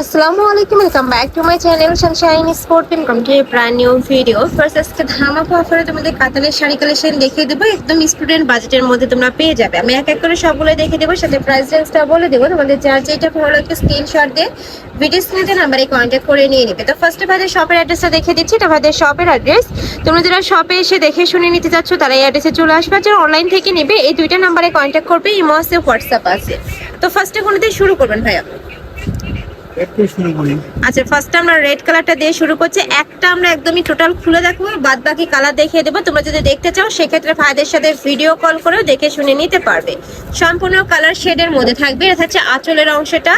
আসসালামু আলাইকুম welcome back to my channel sunshine sport income to brand new video first আজকে ধামাকা অফারে তোমাদের কাতানের শাড়ি কালেকশন দেখিয়ে দেবো। একদম স্টুডেন্ট বাজেটের মধ্যে তোমরা পেয়ে যাবে। আমি এক এক করে সবগুলো দেখে দেবো, সাথে প্রাইস রেঞ্জটা বলে দেবো। তোমাদের যার যেটা ভালো লাগবে স্ক্রিনশট দিয়ে ভিডিও স্ক্রিনে নাম্বারে কন্ট্যাক্ট করে নিয়ে নেবে। তো ফার্স্টে ভাইদের শপের অ্যাড্রেসটা দেখে দিচ্ছি। এটা ভাইদের শপের অ্যাড্রেস তোমরা যারা শপে এসে দেখে শুনে নিতে চাচ্ছ, তারা এই অ্যাড্রেসে চলে আসবে। যারা অনলাইন থেকে নেবে, এই দুইটা নাম্বারে কন্ট্যাক্ট করবে। ইমো আছে হোয়াটসঅ্যাপ আছে। তো ফার্স্টে কোনো দিয়ে শুরু করবেন ভাইয়া? আচ্ছা ফার্স্টে আমরা রেড কালারটা দিয়ে শুরু করছি। একটা আমরা একদমই টোটাল খুলে দেখব, বাদ বাকি কালার দেখিয়ে দেবো। তোমরা যদি দেখতে চাও, সেক্ষেত্রে ভাইদের সাথে ভিডিও কল দেখে শুনে নিতে পারবে। সম্পূর্ণ কালার শেডের মধ্যে থাকবে। এটা আঁচলের অংশটা।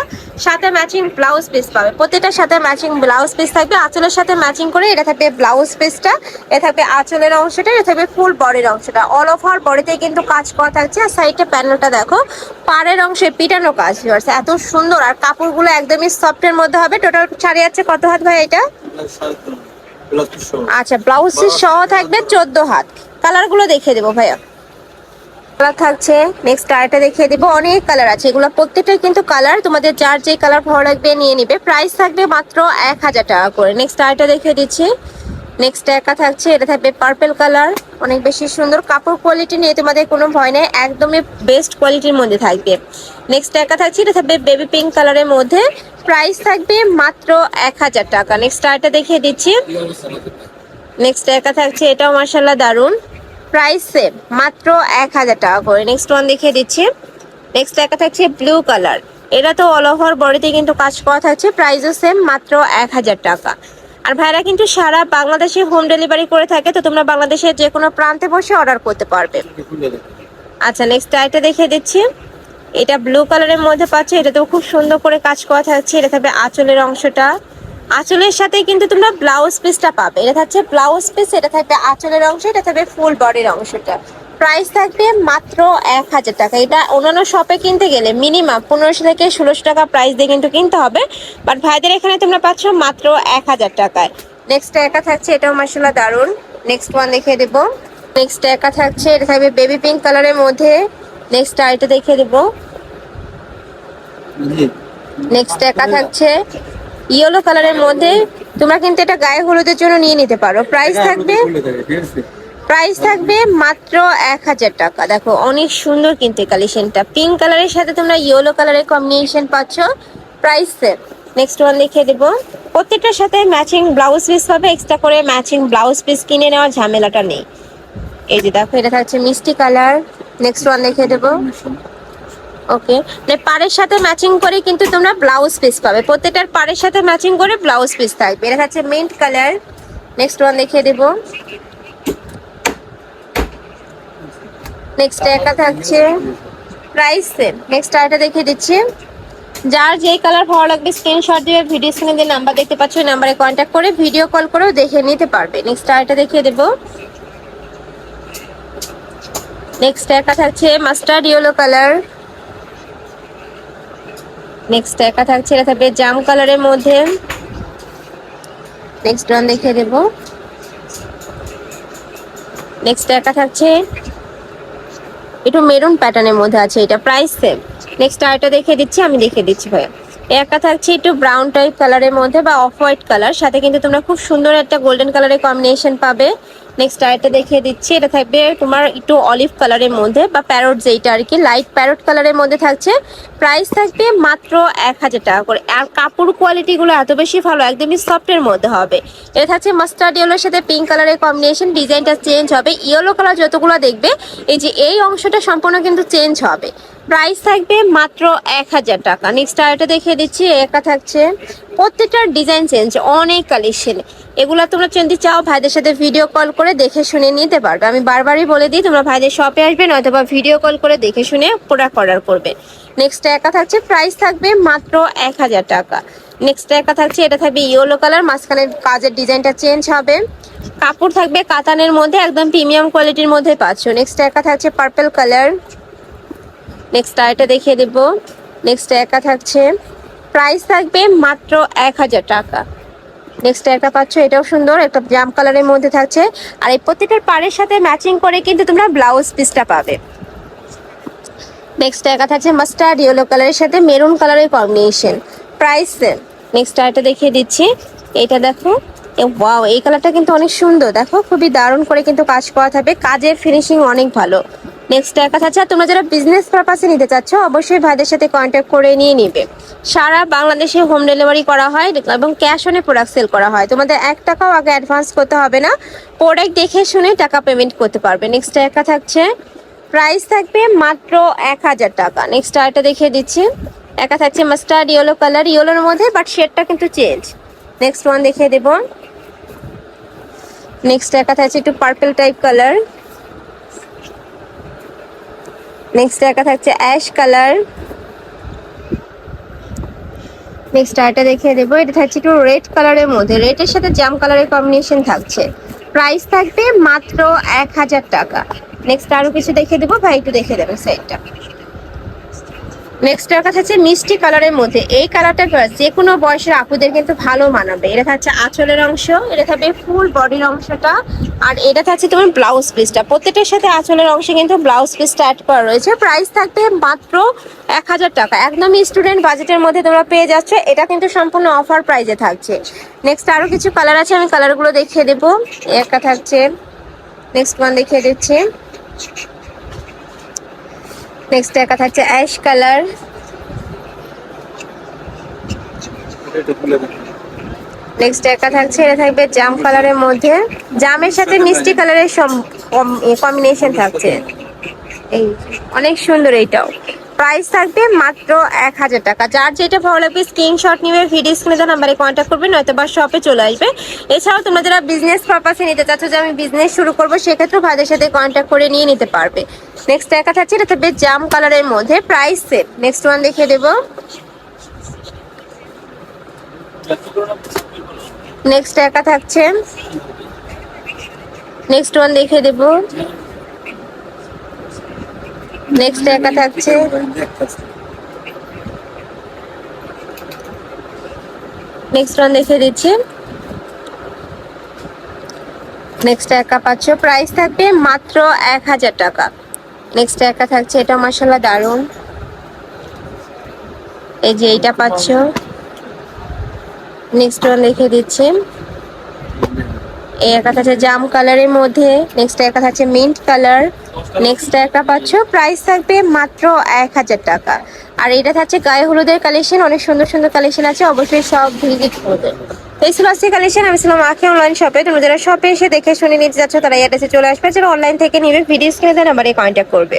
সাথে ম্যাচিং ব্লাউজ পিস পাবে। প্রত্যেকটার সাথে ম্যাচিং ব্লাউজ পিস থাকবে। আঁচলের সাথে ম্যাচিং করে এটা থাকবে ব্লাউজ পিসটা এটা থাকবে আঁচলের অংশটা, এটা থাকবে ফুল বডির অংশটা। অল ওভার বডিতে কিন্তু কাজ করা থাকছে। আর সাইডটা প্যানেলটা দেখো। পাড়ের অংশে পিটানো কাজ এত সুন্দর। আর কাপড়গুলো একদমই সফটের মধ্যে হবে? টোটাল শাড়ি আছে কত হাত ভাই এটা? আচ্ছা ব্লাউজ সহ থাকবে চোদ্দ হাত। কালারগুলো দেখে দেবো ভাইয়া। কালার থাকছে নেক্সট আরেকটা দেখিয়ে দেবো। অনেক কালার আছে। এগুলো প্রত্যেকটাই কিন্তু কালার তোমাদের যার যে কালার ভালো লাগবে নিয়ে নিবে। প্রাইস থাকবে মাত্র এক হাজার টাকা করে। নেক্সট আরেকটা দেখিয়ে দিচ্ছি। নেক্সট একা থাকছে, এটা থাকবে পার্পেল কালার অনেক বেশি সুন্দর। কাপড় কোয়ালিটি নিয়ে তোমাদের কোনো ভয় নেই, একদমই বেস্ট কোয়ালিটির মধ্যে থাকবে। নেক্সট একা থাকছে, এটা থাকবে বেবি পিঙ্ক কালারের মধ্যে। প্রাইস থাকবে মাত্র এক হাজার টাকা। নেক্সট আরেকটা দেখিয়ে দিচ্ছি। নেক্সট একা থাকছে, এটাও মার্শাল্লাহ দারুণ প্রাইস সেম মাত্র এক হাজার টাকা করে। নেক্সট ওয়ান দেখিয়ে দিচ্ছি। নেক্সট একা থাকছে ব্লু কালার এটা তো অল ওভার বডিতে কিন্তু কাজ করা থাকছে প্রাইসও সেম মাত্র এক হাজার টাকা। আর ভাইরা কিন্তু সারা বাংলাদেশে হোম ডেলিভারি করে থাকে, তো তোমরা বাংলাদেশের যে কোনো প্রান্তে বসে অর্ডার করতে পারবে। আচ্ছা নেক্সট আইটা দেখিয়ে দিচ্ছি। এটা ব্লু কালারের মধ্যে পাচ্ছ, এটাতেও খুব সুন্দর করে কাজ করা থাকছে, এটা থাকবে আঁচলের অংশটা। আঁচলের সাথে কিন্তু তোমরা ব্লাউজ পিসটা পাবে, এটা থাকছে ব্লাউজ পিস এটা থাকবে আঁচলের অংশ, এটা থাকবে ফুল বডির অংশটা। প্রাইস থাকবে মাত্র এক হাজার টাকা। এটা অন্যান্য শপে কিনতে গেলে মিনিমাম পনেরোশো থেকে ষোলোশো টাকা প্রাইস দিয়ে কিন্তু কিনতে হবে। বাট ভাইদের এখানে তোমরা পাচ্ছ মাত্র এক হাজার টাকায়। নেক্সট একা থাকছে, এটাও মাসাল্লাহ দারুণ নেক্সট ওয়ান দেখিয়ে দেবো। নেক্সট একা থাকছে, এটা থাকবে বেবি পিঙ্ক কালারের মধ্যে। নেক্সট আরেকটা দেখিয়ে দেবো। নেক্সট একা থাকছে ইয়েলো কালারের মধ্যে। তোমরা কিন্তু এটা গায়ে হলুদের জন্য নিয়ে নিতে পারো। প্রাইস থাকবে প্রাইস থাকবে মাত্র এক হাজার টাকা। দেখো, অনেক সুন্দর কিন্তু কালেকশনটা। পিঙ্ক কালারের সাথে তোমরা ইয়েলো কালারের কম্বিনেশন পাচ্ছ। প্রাইস সেম নেক্সট ওয়ান দেখিয়ে দেবো। প্রত্যেকটার সাথে ম্যাচিং ব্লাউজ পিস পাবে। এক্সট্রা করে ম্যাচিং ব্লাউজ পিস কিনে নেওয়ার ঝামেলাটা নেই। এই যে দেখো, এটা থাকছে মিষ্টি কালার। নেক্সট ওয়ান দেখিয়ে দেবো। ওকে। মানে পাড়ের সাথে ম্যাচিং করে কিন্তু তোমরা ব্লাউজ পিস পাবে। প্রত্যেকটার পাড়ের সাথে ম্যাচিং করে ব্লাউজ পিস থাকবে। এটা হচ্ছে মিন্ট কালার। নেক্সট ওয়ান দেখিয়ে দেব। নেক্সট একা থাকছে প্রাইস সেম নেক্সট আরেকটা দেখিয়ে দিচ্ছি। যার যে কালার ভালো লাগবে স্ক্রিনশট দিয়ে ভিডিও স্ক্রিনে যে নাম্বার দেখতে পাচ্ছ, ওই নাম্বারে কন্ট্যাক্ট করে ভিডিও কল করেও দেখে নিতে পারবে। নেক্সট আরেকটা দেখিয়ে দেবো। নেক্সট একা থাকছে মাস্টার্ড ইয়েলো কালার নেক্সট একা থাকছে, এটা থাকবে জাম কালারের মধ্যে। নেক্সট ওয়ান দেখিয়ে দেব। নেক্সট একা থাকছে একটু মেরুন প্যাটার্নের মধ্যে আছে, এটা প্রাইস সেম নেক্সট আরেকটা দেখে দিচ্ছি, আমি দেখে দিচ্ছি ভাইয়া। একটা থাকছে একটু ব্রাউন টাইপ কালারের মধ্যে বা অফ হোয়াইট কালার সাথে কিন্তু তোমরা খুব সুন্দর একটা গোল্ডেন কালারের কম্বিনেশন পাবে। নেক্সট আরেকটা দেখিয়ে দিচ্ছি। এটা থাকবে তোমার একটু অলিভ কালারের মধ্যে বা প্যারট যেইটা আর কি লাইট প্যারট কালারের মধ্যে থাকছে। প্রাইস থাকবে মাত্র এক হাজার টাকা করে। আর কাপড় কোয়ালিটিগুলো এত বেশি ভালো, একদমই সফটের মধ্যে হবে। এটা থাকছে মাস্টার্ড ইয়েলোর সাথে পিঙ্ক কালারের কম্বিনেশন ডিজাইনটা চেঞ্জ হবে। ইয়েলো কালার যতগুলো দেখবে, এই যে এই অংশটা সম্পূর্ণ কিন্তু চেঞ্জ হবে। প্রাইস থাকবে মাত্র এক হাজার টাকা। নেক্সট আরেকটা দেখিয়ে দিচ্ছি একা থাকছে প্রত্যেকটার ডিজাইন চেঞ্জ অনেক কালেকশন এগুলো তোমরা যদি চাও, ভাইদের সাথে ভিডিও কল করে দেখে শুনে নিতে পারবে। আমি বারবারই বলে দিই, তোমরা ভাইদের শপে আসবেন, অথবা ভিডিও কল করে দেখে শুনে প্রোডাক্ট অর্ডার করবে। নেক্সট একা থাকছে প্রাইস থাকবে মাত্র এক হাজার টাকা। নেক্সট একা থাকছে, এটা থাকবে ইয়েলো কালার মাঝখানের কাজের ডিজাইনটা চেঞ্জ হবে। কাপড় থাকবে কাতানের মধ্যে, একদম প্রিমিয়াম কোয়ালিটির মধ্যে পাচ্ছ। নেক্সট একা থাকছে পার্পল কালার নেক্সট আরেকটা দেখিয়ে দেবো। নেক্সট একা থাকছে। প্রাইস থাকবে মাত্র এক হাজার টাকা। নেক্সট একটা পাচ্ছ, এটাও সুন্দর। একটা জাম কালারের মধ্যে থাকছে। আর এই প্রত্যেকটার পাড়ের সাথে ম্যাচিং করে কিন্তু তোমরা ব্লাউজ পিসটা পাবে। নেক্সট একা থাকছে মাস্টার্ড ইয়েলো কালারের সাথে মেরুন কালারের কম্বিনেশন প্রাইস নেক্সট আরেকটা দেখিয়ে দিচ্ছি। এটা দেখো। ওয়াও এই কালারটা কিন্তু অনেক সুন্দর। দেখো, খুবই দারুণ করে কিন্তু কাজ করা থাকবে। কাজের ফিনিশিং অনেক ভালো। নেক্সট এক কথা আছে তোমরা যারা বিজনেস পারপাসে নিতে চাচ্ছ, অবশ্যই ভাইদের সাথে কন্ট্যাক্ট করে নিয়ে নিবে। সারা বাংলাদেশে হোম ডেলিভারি করা হয় এবং ক্যাশ অনে প্রোডাক্ট সেল করা হয়। তোমাদের এক টাকাও আগে অ্যাডভান্স করতে হবে না প্রোডাক্ট দেখে শুনে টাকা পেমেন্ট করতে পারবে। নেক্সট একা থাকছে প্রাইস থাকবে মাত্র এক হাজার টাকা। নেক্সট আরেকটা দেখিয়ে দিচ্ছি। একা থাকছে মাস্টার্ড ইয়েলো কালার ইয়েলোর মধ্যে বাট শেডটা কিন্তু চেঞ্জ নেক্সট ওয়ান দেখিয়ে দেবো। নেক্সট একা থাকছে একটু পার্পল টাইপ কালার নেক্সট একটা থাকছে অ্যাশ কালার নেক্সট আরেকটা দেখিয়ে দেবো। এটা থাকছে একটু রেড কালারের মধ্যে। রেডের সাথে জাম কালারের কম্বিনেশন থাকছে। প্রাইস থাকবে মাত্র এক হাজার টাকা। নেক্সট আরও কিছু দেখিয়ে দেবো। ভাই, একটু দেখে দেবেন সাইডটা নেক্সট কথা হচ্ছে মিষ্টি কালারের মধ্যে। এই কালারটা যে কোনো বয়সের আপুদের কিন্তু ভালো মানাবে। এটা থাকছে আঁচলের অংশ, এটা থাকবে ফুল বডির অংশটা, আর এটা থাকছে তোমার ব্লাউজ পিসটা। প্রত্যেকটার সাথে আঁচলের অংশে কিন্তু ব্লাউজ পিসটা অ্যাড করা রয়েছে। প্রাইস থাকবে মাত্র এক হাজার টাকা। একদম স্টুডেন্ট বাজেটের মধ্যে তোমরা পেয়ে যাচ্ছ। এটা কিন্তু সম্পূর্ণ অফার প্রাইজে থাকছে। নেক্সট আরও কিছু কালার আছে, আমি কালারগুলো দেখিয়ে দেবো। একটা থাকছে নেক্সট ওয়ান দেখিয়ে দিচ্ছি। নেক্সট একা থাকছে অ্যাশ কালার নেক্সট একা থাকছে এটা থাকবে জাম কালারের মধ্যে। জামের সাথে মিষ্টি কালারের কম্বিনেশন থাকছে। এই অনেক সুন্দর এইটাও। প্রাইস থাকবে মাত্র এক হাজার টাকা। যার যেটা ভালো লাগবে স্ক্রিনশট নিবে ভিডিও স্ক্রিনে নাম্বারে কন্ট্যাক্ট করবে, নয়তো বা শপে চলে আসবে। এছাড়াও তোমরা যারা বিজনেস পারপাসে নিতে চাচ্ছ, যে আমি বিজনেস শুরু করব, সেক্ষেত্রেও ভাইদের সাথে কন্ট্যাক্ট করে নিয়ে নিতে পারবে। নেক্সট একা থাকছে, এটা থাকবে জাম কালারের মধ্যে প্রাইস সেট নেক্সট ওয়ান দেখিয়ে দেবো। নেক্সট একা থাকছে। নেক্সট ওয়ান দেখিয়ে দেবো। নেক্সট একা থাকছে। নেক্সট ওয়ান দেখিয়ে দিচ্ছি। নেক্সট একা পাচ্ছ। প্রাইস থাকবে মাত্র এক হাজার টাকা। নেক্সট একা থাকছে। এটা মশলা দারুণ এই যে এইটা পাচ্ছ। নেক্সট ওয়ান দেখিয়ে দিচ্ছি। এই একা থাকছে জাম কালারের মধ্যে নেক্সট একটা থাকছে মিন্ট কালার নেক্সট একটা পাচ্ছ প্রাইস থাকবে মাত্র এক হাজার টাকা। আর এটা থাকছে গায়ে হলুদের কালেকশন অনেক সুন্দর সুন্দর কালেকশন আছে, অবশ্যই সব ভিজিট করবে। এই ছিল আজকে কালেকশন আমি ছিলাম আখি অনলাইন শপে তোমরা যারা শপে এসে দেখে শুনে নিতে যাচ্ছ তারা অ্যাড্রেসে চলে আসবে। যারা অনলাইন থেকে নিবে ভিডিও স্ক্রিনে দেন আমার কন্ট্যাক্ট করবে।